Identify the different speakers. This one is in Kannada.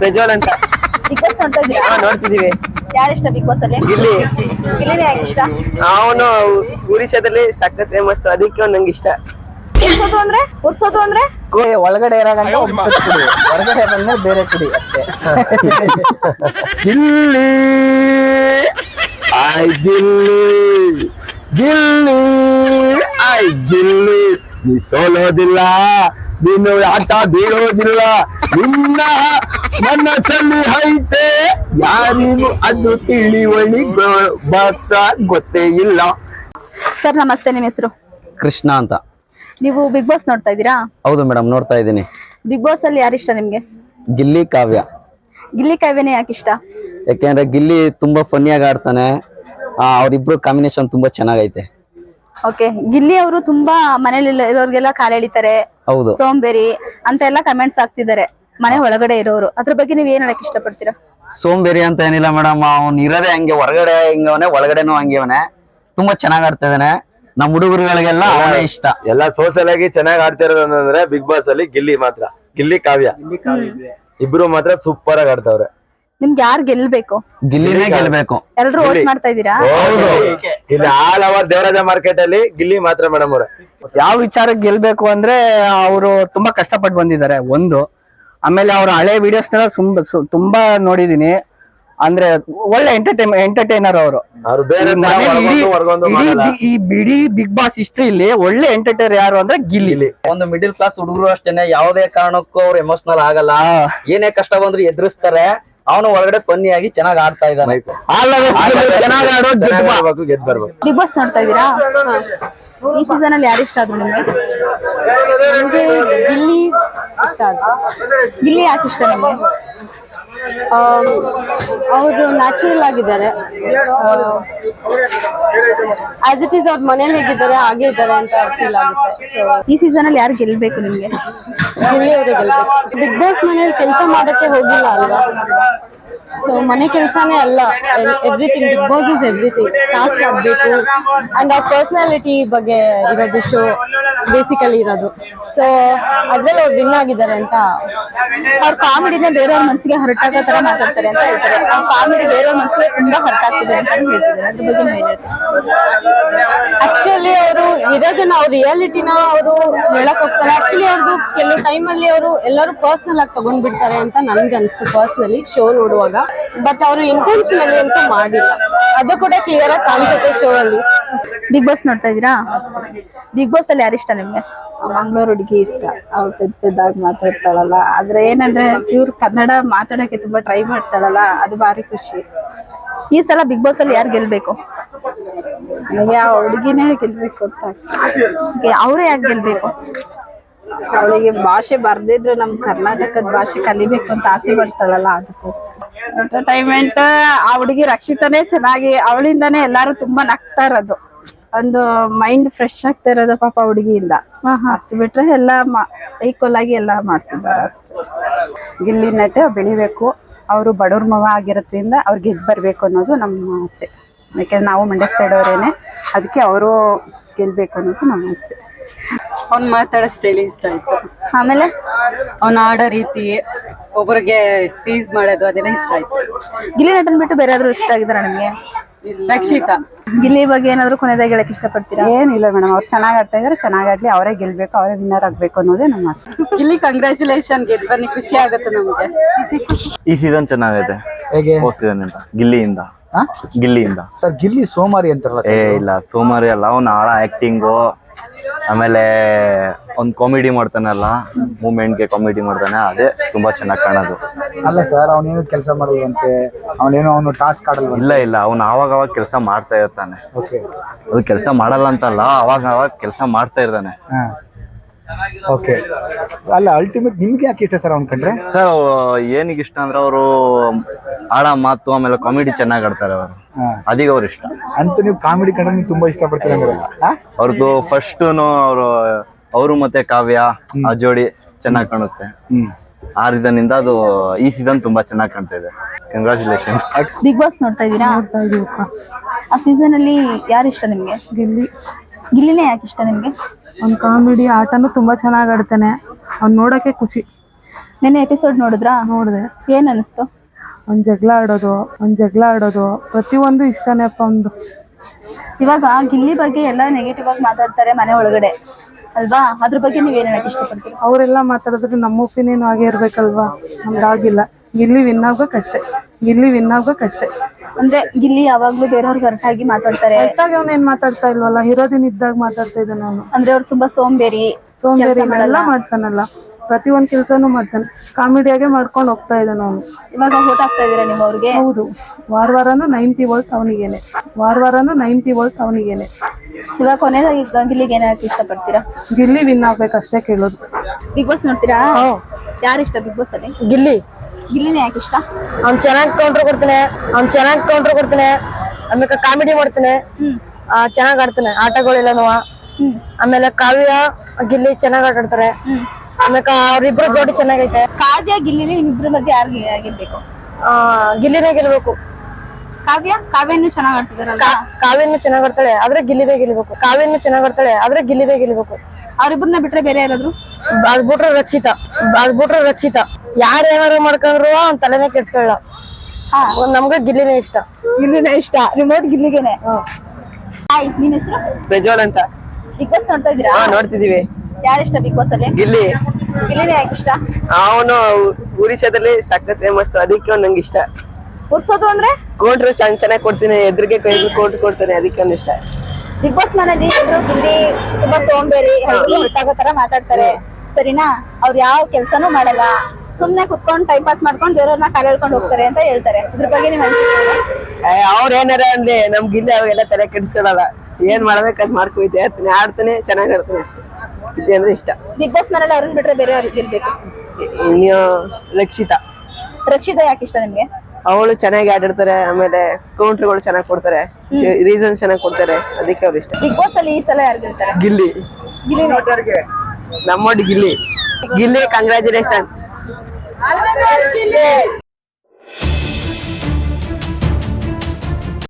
Speaker 1: ಪ್ರಜ್ವಲ್ ಅಂತ.
Speaker 2: ಬಿಗ್ ಬಾಸ್ ನೋಡ್ತಾ ಇದ್ದೀರಾ
Speaker 1: ಹಾ ನೋಡ್ತಿದೀವಿ
Speaker 2: ಯಾರಿಷ್ಟ ಬಿಗ್ ಬಾಸ್ ಅಲ್ಲಿ?
Speaker 1: ಇಲ್ಲಿ.
Speaker 2: ಗಿಲ್ಲಿನೇ ಯಾಕೆ ಇಷ್ಟ?
Speaker 1: ಅವನು ಉರಿಸದಲ್ಲಿ ಸಖತ್ ಫೇಮಸ್ ಅದಕ್ಕೆ ಅವ್ನು ನಂಗೆ ಇಷ್ಟ.
Speaker 2: ಉರ್ಸೋದು ಅಂದ್ರೆ? ಉರ್ಸೋದು ಅಂದ್ರೆ?
Speaker 3: ಒಳಗಡೆ ಇರೋಗಂಟ ಒಂದ್ಸತಿ ಕುಡಿ ಹೊರಗಡೆ ಬಂದ್ರೆ ಬೇರೆ ಕುಡಿ ಅಷ್ಟೇ.
Speaker 4: ಇಲ್ಲಿ. ಐ ಗಿಲ್ಲಿ ಗಿಲ್ಲಿ ಐ ಗಿಲ್ಲಿ ನೀ ಸೋಲೋದಿಲ್ಲ. ನೀನು ಆಟ ಬೀಳೋದಿಲ್ಲ. ನಿನ್ನ ನನ್ನ ಚಲ್ಲಿ ಐತೆ ಯಾರಿಗೂ ಅದು ತಿಳಿವಳಿ ಗೊತ್ತ ಗೊತ್ತೇ ಇಲ್ಲ.
Speaker 2: ಸರ್ ನಮಸ್ತೆ ನಿಮ್ಮ ಹೆಸರು?
Speaker 5: ಕೃಷ್ಣ ಅಂತ.
Speaker 2: ನೀವು ಬಿಗ್ ಬಾಸ್ ನೋಡ್ತಾ ಇದ್ದೀರಾ?
Speaker 5: ಹೌದು ಮೇಡಮ್ ನೋಡ್ತಾ ಇದ್ದೀನಿ.
Speaker 2: ಬಿಗ್ ಬಾಸ್ ಅಲ್ಲಿ ಯಾರಿಷ್ಟ ನಿಮ್ಗೆ?
Speaker 5: ಗಿಲ್ಲಿ ಕಾವ್ಯ.
Speaker 2: ಗಿಲ್ಲಿ ಕಾವ್ಯನೇ ಯಾಕೆ ಇಷ್ಟ?
Speaker 5: ಯಾಕೆಂದ್ರೆ ಗಿಲ್ಲಿ ತುಂಬಾ ಫನ್ನಿಯಾಗಿ ಆಡ್ತಾನೆ. ಅವರಿಬ್ರು ಅವ್ರಿಬ್ರು ಕಾಂಬಿನೇಷನ್ ತುಂಬಾ ಚೆನ್ನಾಗೈತೆ.
Speaker 2: ಓಕೆ ಗಿಲ್ಲಿ ಅವರು ತುಂಬಾ ಮನೇಲಿ ಇರೋರ್ಗೆಲ್ಲ ಕಾಲೆಳಿತಾರೆ.
Speaker 5: ಹೌದು.
Speaker 2: ಸೋಂಬೇರಿ ಅಂತ ಎಲ್ಲ ಕಮೆಂಟ್ಸ್ ಆಗ್ತಿದ್ದಾರೆ ಮನೆ ಒಳಗಡೆ ಇರೋರು ಅದ್ರ ಬಗ್ಗೆ ನೀವ್ ಏನ್ ಹೇಳಕ್ ಇಷ್ಟಪಡ್ತೀರಾ?
Speaker 5: ಸೋಂಬೇರಿ ಅಂತ ಏನಿಲ್ಲ ಮೇಡಮ್ ಅವ್ನು ಇರೋದೇ ಹಂಗೆ ಹೊರಗಡೆ ಹಿಂಗವನೆ ಒಳಗಡೆನೂ ಹಂಗೆ ಅವನೆ. ತುಂಬಾ ಚೆನ್ನಾಗ್ ಆಡ್ತಾ ಇದಾನೆ ನಮ್ ಹುಡುಗರುಗಳಿಗೆಲ್ಲ ಅವನೇ ಇಷ್ಟ.
Speaker 4: ಎಲ್ಲ ಸೋಷಿಯಲ್ ಆಗಿ ಚೆನ್ನಾಗಿ ಆಡ್ತಿರೋದು ಇರೋದಂದ್ರೆ ಬಿಗ್ ಬಾಸ್ ಅಲ್ಲಿ ಗಿಲ್ಲಿ ಮಾತ್ರ. ಗಿಲ್ಲಿ ಕಾವ್ಯ. ಇಬ್ರು ಮಾತ್ರ ಸೂಪರ್ ಆಗಿ ಆಡ್ತಾವ್ರೆ.
Speaker 2: ನಿಮ್ಗೆ ಯಾರು ಗೆಲ್ಬೇಕು?
Speaker 5: ಗಿಲ್ಲಿನೇ ಗೆಲ್ಬೇಕು.
Speaker 2: ಎಲ್ರು ವೋಟ್ ಮಾಡ್ತಾ ಇದೀರಾ
Speaker 4: ಹೌದು. ಇಲ್ಲಿ ಆಲ್ ಅವರ್ ದೇವರಾಜ ಮಾರ್ಕೆಟ್ ಅಲ್ಲಿ ಗಿಲ್ಲಿ ಮಾತ್ರ ಮೇಡಮ್ ಅವ್ರೆ.
Speaker 3: ಯಾವ ವಿಚಾರಕ್ಕೆ ಗೆಲ್ಬೇಕು ಅಂದ್ರೆ ಅವರು ತುಂಬಾ ಕಷ್ಟಪಟ್ಟು ಬಂದಿದ್ದಾರೆ ಒಂದು. ಆಮೇಲೆ ಅವ್ರ ಹಳೆ ವಿಡಿಯೋಸ್ನೆಲ್ಲ ತುಂಬ ತುಂಬಾ ನೋಡಿದೀನಿ. ಅಂದ್ರೆ ಒಳ್ಳೆ ಎಂಟರ್ಟೈನ್ ಎಂಟರ್ಟೈನರ್ ಅವರು. ಈ ಬಿಡಿ ಬಿಗ್ ಬಾಸ್ ಹಿಸ್ಟ್ರಿಲಿ ಒಳ್ಳೆ ಎಂಟರ್ಟೈನರ್ ಯಾರು ಅಂದ್ರೆ ಗಿಲ್ಲಿ.
Speaker 5: ಒಂದು ಮಿಡಿಲ್ ಕ್ಲಾಸ್ ಹುಡುಗರು ಅಷ್ಟೇನೆ ಯಾವುದೇ ಕಾರಣಕ್ಕೂ ಅವ್ರು ಎಮೋಷನಲ್ ಆಗಲ್ಲ. ಏನೇ ಕಷ್ಟ ಬಂದ್ರು ಎದುರಿಸ್ತಾರೆ. ಅವನು ಒಳಗಡೆ ಫನ್ನಿ ಆಗಿ ಚೆನ್ನಾಗಿ ಆಡ್ತಾ ಇದ್ದಾನೆ.
Speaker 3: ಚೆನ್ನಾಗಿ ಆಡೋ
Speaker 4: ಬರ್ಬೇಕು.
Speaker 2: ಬಿಗ್ ಬಾಸ್ ನೋಡ್ತಾ ಇದ್ದೀರಾ? ಈ ಸೀಸನ್ ಅಲ್ಲಿ ಯಾರು ಇಷ್ಟ ಆದ್ರು ನಿಮ್ಗೆ?
Speaker 6: ಗಿಲ್ಲಿ ಇಷ್ಟ ಆದ್ರು.
Speaker 2: ಗಿಲ್ಲಿ ಯಾಕೆ ಇಷ್ಟ ನಿಮ್ಗೆ?
Speaker 6: ಅವರು ನ್ಯಾಚುರಲ್ ಆಗಿದ್ದಾರೆ. ಆಸ್ ಇಟ್ ಈಸ್ ಅವ್ರ ಮನೇಲಿ ಹೇಗಿದ್ದಾರೆ ಹಾಗೆ ಇದ್ದಾರೆ ಅಂತ ಫೀಲ್ ಆಗುತ್ತೆ. ಸೊ
Speaker 2: ಈ ಸೀಸನ್ ಅಲ್ಲಿ ಯಾರು ಗೆಲ್ಬೇಕು ನಿಮ್ಗೆ?
Speaker 6: ಗಿಲ್ಲಿ ಅವರು ಗೆಲ್ಬೇಕು. ಬಿಗ್ ಬಾಸ್ ಮನೇಲಿ ಕೆಲಸ ಮಾಡೋಕ್ಕೆ ಹೋಗಿಲ್ಲ ಅಲ್ವಾ? ಸೊ ಮನೆ ಕೆಲಸನೇ ಅಲ್ಲ. Everything Bigg Boss is everything task ಆಗಬೇಕು. ಅಂಡ್ ಆ ಪರ್ಸನಾಲಿಟಿ ಬಗ್ಗೆ ಇರೋದು ಶೋ ಬೇಸಿಕಲಿ ಇರೋದು. ಸೊ ಅದ್ರಲ್ಲಿ ಅವ್ರು ವಿನ್ ಆಗಿದ್ದಾರೆ ಅಂತ
Speaker 2: ಅವ್ರ ಕಾಮಿಡಿನ ಬೇರೆಯವ್ರ ಮನಸ್ಸಿಗೆ ಹರಟಾಗೋ ತರ ಮಾತಾಡ್ತಾರೆ ಅಂತ ಹೇಳ್ತಾರೆ. ಅವ್ರ ಕಾಮಿಡಿ ಬೇರೆಯವ್ರ ಮನಸ್ಸಿಗೆ ತುಂಬಾ ಹರಟಾಗ್ತಿದೆ ಅಂತ ಹೇಳ್ತಿದ್ದಾರೆ ಅದ್ರ ಬಗ್ಗೆ ಏನ್
Speaker 6: ಆಕ್ಚುಲಿ ಅವರು ಇರೋದನ್ನ, ಅವ್ರ ರಿಯಾಲಿಟಿನ ಅವರು ಹೇಳಕ್ ಹೋಗ್ತಾರೆ. ಆಕ್ಚುಲಿ ಅವ್ರದ್ದು ಕೆಲವು ಟೈಮಲ್ಲಿ ಅವರು ಎಲ್ಲರೂ ಪರ್ಸನಲ್ ಆಗಿ ತಗೊಂಡ್ಬಿಡ್ತಾರೆ ಅಂತ ನನ್ಗೆ ಅನಿಸ್ತು ಪರ್ಸನಲಿ ಶೋ ನೋಡುವಾಗ. ಬಟ್ ಅವರು ಇಂಟೆನ್ಷನಲಿ ಅಂತೂ ಮಾಡಿಲ್ಲ. ಅದು ಕೂಡ ಕ್ಲಿಯರ್ ಆಗಿ ಕಾಣಿಸುತ್ತೆ ಶೋ ಅಲ್ಲಿ.
Speaker 2: ಬಿಗ್ ಬಾಸ್ ನೋಡ್ತಾ ಇದೀರಾ ಬಿಗ್ ಬಾಸ್ ಅಲ್ಲಿ ಯಾರಿಷ್ಟ ಇಷ್ಟ ನಿಮ್ಗೆ?
Speaker 7: ಮಂಗಳೂರು ಹುಡುಗಿ ಇಷ್ಟ. ಅವ್ರು ಪೆದ್ದ ಪೆದ್ದಾಗಿ ಮಾತಾಡ್ತಾಳಲ್ಲ. ಆದ್ರೆ ಏನಂದ್ರೆ ಪ್ಯೂರ್ ಕನ್ನಡ ಮಾತಾಡಕ್ಕೆ ತುಂಬಾ ಟ್ರೈ ಮಾಡ್ತಾಳಲ್ಲ ಅದು ಭಾರಿ ಖುಷಿ.
Speaker 2: ಈ ಸಲ ಬಿಗ್ ಬಾಸ್ ಅಲ್ಲಿ ಯಾರು ಗೆಲ್ಬೇಕು?
Speaker 7: ನನಗೆ ಆ ಹುಡುಗಿನೇ ಗೆಲ್ಬೇಕು ಅಂತ
Speaker 2: ಅವರೇ ಅವ್ರೇ ಯಾಕೆ ಗೆಲ್ಬೇಕು?
Speaker 7: ಅವಳಿಗೆ ಭಾಷೆ ಬರ್ದಿದ್ರು ನಮ್ ಕರ್ನಾಟಕದ ಭಾಷೆ ಕಲಿಬೇಕು ಅಂತ ಆಸೆ ಪಡ್ತಾಳಲ್ಲ ಅದಕ್ಕೋಸ್ಕರ. ಎಂಟರ್ಟೈನ್ಮೆಂಟ್ ಆ ಹುಡುಗಿ ರಕ್ಷಿತನೇ ಚೆನ್ನಾಗಿ ಅವಳಿಂದಾನೇ ಎಲ್ಲಾರು ತುಂಬಾ ನಗ್ತಾ ಇರೋದು. ಒಂದು ಮೈಂಡ್ ಫ್ರೆಶ್ ಆಗ್ತಾ ಇರೋದು ಪಾಪ ಹುಡುಗಿಯಿಂದ. ಅಷ್ಟು ಬಿಟ್ರೆ ಎಲ್ಲ ಈಕ್ವಲ್ ಆಗಿ ಎಲ್ಲ ಮಾಡ್ತಿದ್ದಾರೆ ಅಷ್ಟು.
Speaker 8: ಇಲ್ಲಿ ನಟ ಬೆಳಿಬೇಕು ಅವರು ಬಡವ್ರ ಮಗ ಆಗಿರೋದ್ರಿಂದ ಅವ್ರು ಗೆದ್ದು ಬರಬೇಕು ಅನ್ನೋದು ನಮ್ಮ ಆಸೆ. ಯಾಕೆಂದ್ರೆ ನಾವು ಮಂಡ್ಯ ಸೈಡ್ ಅವರೇನೆ. ಅದಕ್ಕೆ ಅವರು ಗೆಲ್ಬೇಕು ಅನ್ನೋದು ನಮ್ಮ ಆಸೆ.
Speaker 9: ಅವ್ನು ಮಾತಾಡೋ ಸ್ಟೈಲ್ ಇಷ್ಟ ಆಯ್ತು.
Speaker 2: ಆಮೇಲೆ?
Speaker 9: ಅವನ ಆಡೋ ರೀತಿ ಒಬ್ರಿಗೆ ಟೀಸ್ ಮಾಡೋದು ಅದೆಲ್ಲ ಇಷ್ಟ ಆಯ್ತು.
Speaker 2: ಗಿಲ್ಲಿ ನಟನ್ ಬಿಟ್ಟು ಬೇರೆ ಆದ್ರೂ ಇಷ್ಟ ಆಗಿದಾರ ನಿಮ್ಗೆ?
Speaker 9: ರಕ್ಷಿತಾ.
Speaker 2: ಗಿಲ್ಲಿ ಬಗ್ಗೆ ಏನಾದ್ರು ಕೊನೆದಾಗಿ ಹೇಳಕ್ ಇಷ್ಟಪಡ್ತೀರಾ?
Speaker 8: ಏನಿಲ್ಲ ಮೇಡಮ್ ಅವ್ರು ಚೆನ್ನಾಗಿ ಆಡ್ತಾ ಇದಾರೆ ಚೆನ್ನಾಗಿ ಆಡ್ಲಿ ಅವರೇ ಗೆಲ್ಬೇಕು ಅವರೇ ವಿನ್ನರ್ ಆಗ್ಬೇಕು ಅನ್ನೋದೇ ನಮ್ಮ ಆಸೆ.
Speaker 9: ಇಲ್ಲಿ ಕಂಗ್ರ್ಯಾಚುಲೇಷನ್ ಗೆದ್ದು ಬನ್ನಿ ಖುಷಿ ಆಗುತ್ತೆ ನಮ್ಗೆ.
Speaker 4: ಈ ಸೀಸನ್ ಚೆನ್ನಾಗೈತೆ.
Speaker 3: ಹೇಗೆ?
Speaker 4: ಹೋದ ಸೀಸನ್ ಅಂತ ಗಿಲ್ಲಿಯಿಂದ. ಗಿಲ್ಲಿಯಿಂದ.
Speaker 3: ಸರ್ ಗಿಲ್ಲಿ ಸೋಮಾರಿ ಅಂತಾರಲ್ಲ
Speaker 4: ಏ ಇಲ್ಲ ಸೋಮಾರಿ ಅಲ್ಲ ಅವ್ನ ಆಳ ಆಕ್ಟಿಂಗು ಆಮೇಲೆ ಒಂದು ಕಾಮಿಡಿ ಮಾಡ್ತಾನಲ್ಲ ಮೂಮೆಂಟ್ಗೆ ಕಾಮಿಡಿ ಮಾಡ್ತಾನೆ ಅದೇ ತುಂಬಾ ಚೆನ್ನಾಗಿ ಕಾಣೋದು.
Speaker 3: ಅಲ್ಲ ಸರ್ ಅವನೇನು ಕೆಲಸ ಮಾಡಲ್ವಂತೆ? ಅವನೇನು ಅವನು ಟಾಸ್ಕ್ ಆಡಲ್ಲ
Speaker 4: ಇಲ್ಲ ಇಲ್ಲ ಅವ್ನು ಅವಾಗ ಅವಾಗ ಕೆಲಸ ಮಾಡ್ತಾ ಇರ್ತಾನೆ. ಅದು ಕೆಲಸ ಮಾಡಲ್ಲ ಅಂತಲ್ಲ ಅವಾಗ ಅವಾಗ ಕೆಲಸ ಮಾಡ್ತಾ ಇರ್ತಾನೆ.
Speaker 3: ಓಕೆ. ಅಲ್ಲ ಅಲ್ಟಿಮೇಟ್ ನಿಮ್ಗೆ ಯಾಕೆ ಇಷ್ಟ ಸರ್ ಅವ್ನ್ ಕಂಡ್ರೆ?
Speaker 4: ಸರ್ ಏನಿಗೆ ಇಷ್ಟ ಅಂದ್ರೆ ಅವರು ಆಡ ಮಾತು ಆಮೇಲೆ ಕಾಮಿಡಿ ಚೆನ್ನಾಗಿ ಆಡ್ತಾರೆ ಅವರು. ಅದೀಗ ಅವ್ರು ಇಷ್ಟ.
Speaker 3: ಅಂತ ನೀವು ಕಾಮಿಡಿ ಕಂಡ್ರೆ ನೀವು ತುಂಬಾ ಇಷ್ಟಪಡ್ತೀರ ಅಂದ್ರೆ?
Speaker 4: ಅವ್ರದ್ದು ಫಸ್ಟ್ ಅವರು ಅವರು ಮತ್ತೆ ಕಾವ್ಯ ಆ ಜೋಡಿ ಚೆನ್ನಾಗಿ ಕಾಣುತ್ತೆ. ಆರಿದನಿಂದ ಅದು ಈ ಸೀಸನ್ ತುಂಬಾ ಚೆನ್ನಾಗಿ ಕಾಣ್ತಾ ಇದೆ. ಕಂಗ್ರಾಚುಲೇಷನ್
Speaker 2: ಬಿಗ್ ಬಾಸ್ ನೋಡ್ತಾ ಇದ್ದೀರಾ ಆ ಸೀಸನ್ ಅಲ್ಲಿ ಯಾರು ಇಷ್ಟ ನಿಮ್ಗೆ?
Speaker 7: ಗಿಲ್ಲಿ.
Speaker 2: ಗಿಲ್ಲಿನೇ ಯಾಕೆ ಇಷ್ಟ ನಿಮ್ಗೆ?
Speaker 7: ಅವ್ನ ಕಾಮಿಡಿ ಆಟನು ತುಂಬಾ ಚೆನ್ನಾಗಿ ಆಡ್ತಾನೆ. ಅವ್ನು ನೋಡಕ್ಕೆ ಖುಷಿ.
Speaker 2: ನಿನ್ನೆ ಎಪಿಸೋಡ್ ನೋಡಿದ್ರಾ?
Speaker 10: ನೋಡಿದೆ.
Speaker 2: ಏನ್ ಅನಿಸ್ತು?
Speaker 10: ಒಂದ್ ಜಗಳ ಆಡೋದು ಒಂದ್ ಜಗಳ ಆಡೋದು ಪ್ರತಿಯೊಂದು ಇಷ್ಟನೇ ಅಪ್ಪ ಒಂದು
Speaker 2: ಇವಾಗ ಗಿಲ್ಲಿ ಬಗ್ಗೆ ಎಲ್ಲ ನೆಗೆಟಿವ್ ಆಗಿ ಮಾತಾಡ್ತಾರೆ ಮನೆ ಒಳಗಡೆ. ಅಲ್ವಾ? ಅದ್ರ ಬಗ್ಗೆ ನೀವ್ ಏನ್ ಹೇಳಕ್ ಇಷ್ಟಪಡ್ತೀರಾ?
Speaker 10: ಅವರೆಲ್ಲ ಮಾತಾಡಿದ್ರೆ ನಮ್ಮ ಒಪಿನಿಯನ್ ಹಾಗೆ ಇರ್ಬೇಕಲ್ವಾ? ನಮ್ದಾಗಿಲ್ಲ ಗಿಲ್ಲಿ ವಿನ್ ಆಗೋಕಷ್ಟೇ ಗಿಲ್ಲಿ ವಿನ್ ಆಗ್ಬೇಕಷ್ಟೇ
Speaker 2: ಅಂದ್ರೆ ಗಿಲ್ಲಿ ಯಾವಾಗ್ಲೂ ಬೇರೆಯವ್ರಿಗೆ ಅರ್ಥ ಆಗಿ ಮಾತಾಡ್ತಾರೆ.
Speaker 10: ಹೊತ್ತಾಗಿ ಅವನು ಏನ್ ಮಾತಾಡ್ತಾ ಇಲ್ವಲ್ಲ? ಹಿರೋದಿನ ಇದ್ದಾಗ ಮಾತಾಡ್ತಾ ಇದ್ದಾನೆ ಅವನು.
Speaker 2: ಅಂದ್ರೆ ಅವ್ರು ತುಂಬಾ ಸೋಂಬೇರಿ
Speaker 10: ಸೋಂಬೇರಿ ಎಲ್ಲ ಮಾಡ್ತಾನಲ್ಲ. ಒಂದ್ ಕೆಲ್ಸನೂ ಮಾಡ್ತಾನೆ. ಕಾಮಿಡಿಯಾಗೆ ಮಾಡ್ಕೊಂಡು ಹೋಗ್ತಾ ಇದ್ದಾನೆ ಅವನು.
Speaker 2: ಇವಾಗ ಓಟ್ ಹಾಕ್ತಾ ಇದೀರಾ ನೀವು ಅವ್ರಿಗೆ?
Speaker 10: ಹೌದು. ವಾರ ವಾರನು ನೈಂಟಿ ವೋಲ್ಟ್ ಅವನಿಗೇನೆ. ವಾರ ವಾರನು ನೈಂಟಿ ವೋಲ್ಟ್ ಅವನಿಗೇನೆ.
Speaker 2: ಇವಾಗ ಕೊನೆಯದಾಗಿ ಗಂಗಿಲಿಗೆ ಗಿಲ್ಲಿಗೆ ಏನ್ ಹೇಳಕ್ ಇಷ್ಟಪಡ್ತೀರಾ?
Speaker 10: ಗಿಲ್ಲಿ ವಿನ್ ಆಗ್ಬೇಕಷ್ಟೇ ಕೇಳೋದು.
Speaker 2: ಬಿಗ್ ಬಾಸ್ ನೋಡ್ತೀರಾ? ಯಾರು ಇಷ್ಟ ಬಿಗ್ ಬಾಸ್ ಅಲ್ಲಿ?
Speaker 9: ಗಿಲ್ಲಿ.
Speaker 2: ಗಿಲ್ಲಿನೇ ಯಾಕೆ ಇಷ್ಟ?
Speaker 9: ಅವ್ನ್ ಚೆನ್ನಾಗಿ ಕೌಂಟರ್ ಕೊಡ್ತಾನೆ ಅವ್ನ್ ಚೆನ್ನಾಗಿ ಕೌಂಟರ್ ಕೊಡ್ತಾನೆ ಆಮೇಲೆ ಕಾಮಿಡಿ ಮಾಡ್ತಾನೆ ಚೆನ್ನಾಗ್ ಆಡ್ತಾನೆ ಆಟಗಳೆಲ್ಲನು. ಆಮೇಲೆ ಕಾವ್ಯ ಗಿಲ್ಲಿ ಚೆನ್ನಾಗ್ ಆಟ ಆಡ್ತಾರೆ. ಆಮೇಲೆ ಅವ್ರಿಬ್ರು ಜೋಡಿ ಚೆನ್ನಾಗೈತೆ.
Speaker 2: ಕಾವ್ಯ ಗಿಲ್ಲಿಲಿ ನಿಮ್ಮಿಬ್ರ ಮಧ್ಯೆ ಯಾರು ಗೆ- ಗೆಲ್ಬೇಕು?
Speaker 9: ಆ, ಗಿಲ್ಲಿನೇ ಗೆಲ್ಬೇಕು.
Speaker 2: ಕಾವ್ಯ? ಕಾವ್ಯನು ಚೆನ್ನಾಗ್ ಆಡ್ತಿದಾರಲ್ಲ
Speaker 9: ಕಾವ್ಯನು ಚೆನ್ನಾಗ್ ಆಡ್ತಾಳೆ ಆದ್ರೆ ಗಿಲ್ಲಿನೇ ಗೆಲ್ಬೇಕು. ಕಾವ್ಯನು ಚೆನ್ನಾಗ್ ಆಡ್ತಾಳೆ ಆದ್ರೆ ಗಿಲ್ಲಿನೇ ಗೆಲ್ಬೇಕು.
Speaker 2: ಅವ್ರಿಬ್ರನ್ನ ಬಿಟ್ರೆ ಬೇರೆ ಯಾರಾದ್ರು?
Speaker 9: ಅದ್ ಬಿಟ್ರೆ ರಕ್ಷಿತಾ. ಅದ್ ಬಿಟ್ರೆ ರಕ್ಷಿತಾ. ಯಾರ್ ಏನಾರು ಮಾಡ್ಕೊಂಡ್ರು ಅವ್ನ್ ತಲೆನೇ ಕೆಡ್ಸ್ಕೊಳ್ಳ
Speaker 2: ಹಾ.
Speaker 9: ನಮ್ಗ ಗಿಲ್ಲಿನೇ ಇಷ್ಟ.
Speaker 2: ಗಿಲ್ಲಿನೇ ಇಷ್ಟ. ರಿಮೋಟ್ ಗಿಲ್ಲಿಗೆನೆ. ಹಾಯ್ ನಿಮ್ ಹೆಸರು?
Speaker 1: ಪ್ರಜ್ವಲ್ ಅಂತ.
Speaker 2: ಬಿಗ್ ಬಾಸ್ ನೋಡ್ತಾ ಇದೀರಾ
Speaker 1: ಹಾ ನೋಡ್ತಿದೀವಿ.
Speaker 2: ಯಾರು ಇಷ್ಟ ಬಿಗ್ ಬಾಸ್ ಅಲ್ಲಿ?
Speaker 1: ಗಿಲ್ಲಿ.
Speaker 2: ಗಿಲ್ಲಿನೇ ಯಾಕೆ ಇಷ್ಟ?
Speaker 1: ಅವನು ಉರಿಸದಲ್ಲಿ ಸಖತ್ ಫೇಮಸ್ ಅದಕ್ಕೆ ಅವ್ನು ನಂಗೆ ಇಷ್ಟ.
Speaker 2: ಉರ್ಸೋದು ಅಂದ್ರೆ?
Speaker 1: ಕೋಂಟ್ರು ಚೆನ್ನಾಗಿ ಕೊಡ್ತೀನಿ. ಎದ್ರಿಗೆ ಕೈ ಕೋಟ್ ಕೊಡ್ತಾನೆ. ಅದಕ್ಕೆ ಅವ್ನು ಇಷ್ಟ.
Speaker 2: ಬಿಗ್ ಬಾಸ್ ಮನೇಲಿ ಎಲ್ರು ಗಿಲ್ಲಿ ತುಂಬಾ ಸೋಂಬೇರಿ ಎಲ್ರು ಹೊರಟಾಗೋ ತರ ಮಾತಾಡ್ತಾರೆ. ಸರಿನಾ? ಅವ್ರು ಯಾವ ಕೆಲ್ಸನೂ ಮಾಡಲ್ಲ. ಸುಮ್ನೆ ಕುತ್ಕೊಂಡು ಟೈಮ್ ಪಾಸ್ ಮಾಡ್ಕೊಂಡು ಬೇರೆಯವ್ರನ್ನ ಕಾಲ್ ಎಳ್ಕೊಂಡು ಹೋಗ್ತಾರೆ ಅಂತ ಹೇಳ್ತಾರೆ. ಇದ್ರ ಬಗ್ಗೆ ನೀವು
Speaker 1: ಅವ್ರ ಏನಾರ ಅಂದ್ರೆ ನಮ್ ಗಿಲ್ಲಿ ಅವೆಲ್ಲ ತಲೆ ಕೆಡಿಸ್ಕೊಳಲ್ಲ. ಏನ್ ಮಾಡ್ಬೇಕು ಅದ್ ಮಾಡ್ಕೊಯ್ತೆ ಇರ್ತಾನೆ ಆಡ್ತಾನೆ ಚೆನ್ನಾಗಿ ಆಡ್ತಾನೆ ಅಷ್ಟೇ. ಇದೆ ಅಂದ್ರೆ ಇಷ್ಟ.
Speaker 2: ಬಿಗ್ ಬಾಸ್ ಮನೇಲಿ ಅವ್ರನ್ನ ಬಿಟ್ರೆ ಬೇರೆ ಅವ್ರಿಗೆ ಗೆಲ್ಬೇಕು
Speaker 1: ಇನ್ನು ರಕ್ಷಿತಾ.
Speaker 2: ರಕ್ಷಿತಾ ಯಾಕೆ ಇಷ್ಟ ನಿಮ್ಗೆ?
Speaker 1: ಅವಳು ಚೆನ್ನಾಗಿ ಆಡಿರ್ತಾರೆ ಆಮೇಲೆ ಕೌಂಟ್ರ್ಗಳು ಚೆನ್ನಾಗಿ ಕೊಡ್ತಾರೆ ರೀಸನ್ ಚೆನ್ನಾಗಿ ಕೊಡ್ತಾರೆ ಅದಕ್ಕೆ ಅವ್ರು ಇಷ್ಟ.
Speaker 2: ಬಿಗ್ ಬಾಸ್ ಅಲ್ಲಿ ಈ ಸಲ ಯಾರು ಗೆಲ್ತಾರೆ?
Speaker 1: ಗಿಲ್ಲಿ.
Speaker 2: ಗಿಲ್ಲಿ.
Speaker 1: ನಮ್ಮೊಡ್ ಗಿಲ್ಲಿ. ಗಿಲ್ಲಿ ಕಂಗ್ರ್ಯಾಚುಲೇಷನ್ அல்லது